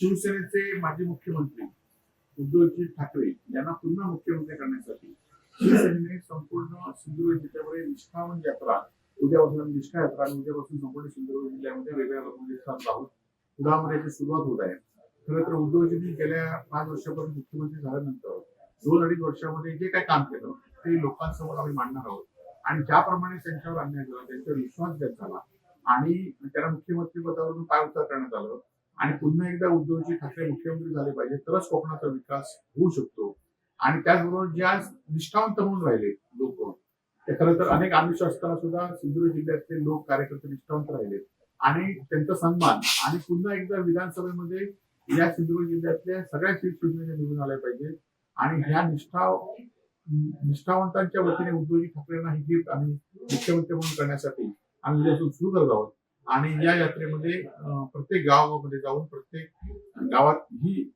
शिवसेनेचे माजी मुख्यमंत्री उद्धवजी ठाकरे यांना पुन्हा मुख्यमंत्री करण्यासाठी शिवसेनेने संपूर्ण सिंधुदुर्ग जिल्ह्यामध्ये निष्ठावन यात्रा उद्यापासून निष्ठा यात्रा आणि उद्यापासून संपूर्ण सिंधुदुर्ग जिल्ह्यामध्ये वेगवेगळ्या लोकनिष्ठात राहून याची सुरुवात होत आहे. खरं तर उद्धवजींनी गेल्या पाच वर्षापासून मुख्यमंत्री झाल्यानंतर दोन अडीच वर्षामध्ये जे काय काम केलं ते लोकांसमोर आम्ही मांडणार आहोत. आणि ज्याप्रमाणे त्यांच्यावर अन्याय झाला त्यांच्यावर विश्वासघात झाला आणि त्यांना मुख्यमंत्री पदावरून काय उतार करण्यात आलं आणि पुन्हा एकदा उद्धवजी ठाकरे मुख्यमंत्री झाले पाहिजे तरच कोकणाचा विकास होऊ शकतो. आणि त्याचबरोबर ज्या निष्ठावंत म्हणून राहिले लोक ते खरं तर अनेक आमिष असताना सुद्धा सिंधुदुर्ग जिल्ह्यातले लोक कार्यकर्ते निष्ठावंत राहिले. आणि त्यांचा सन्मान आणि पुन्हा एकदा विधानसभेमध्ये या सिंधुदुर्ग जिल्ह्यातल्या सगळ्या सीट शिवसेनेने निवडून आल्या पाहिजे. आणि ह्या निष्ठा निष्ठावंतांच्या वतीने उद्धवजी ठाकरेंना ही गिफ्ट आम्ही मुख्यमंत्री म्हणून करण्यासाठी आम्ही सुरू करत आहोत. आणि या यात्रेमध्ये प्रत्येक गावामध्ये जाऊन प्रत्येक गावात ही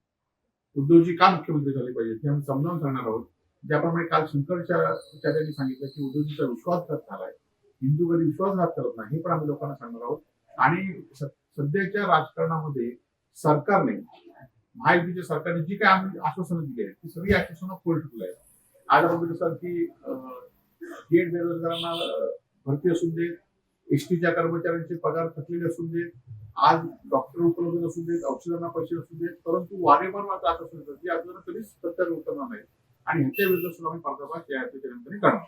उद्धवजी का मुख्यमंत्री झाले पाहिजे हे आम्ही समजावून सांगणार आहोत. ज्याप्रमाणे काल शंकराचार्यांनी सांगितलं की उद्योजीचा विश्वासघात झालाय. हिंदू कधी विश्वासघात करत नाही हे पण आम्ही लोकांना सांगणार आहोत. आणि स- सध्याच्या राजकारणामध्ये सरकारने महायुतीच्या सरकारने जी काय आम्ही आश्वासनं दिली आहेत ती सगळी आश्वासनं फोल ठेवली आहेत. आज आपण की गेट बेरोजगारांना भरती असून देत एसटीच्या कर्मचाऱ्यांचे पगार थकलेले असू देत आज डॉक्टर उपलब्ध असू देत औषधांना पैसे असू देत परंतु वारेमार मात्र आता सुरू की आपल्याला कधीच सत्यावर उतरणार नाही. आणि ह्याच्या विरुद्ध सुद्धा आम्ही पर्दाफाश या करणार.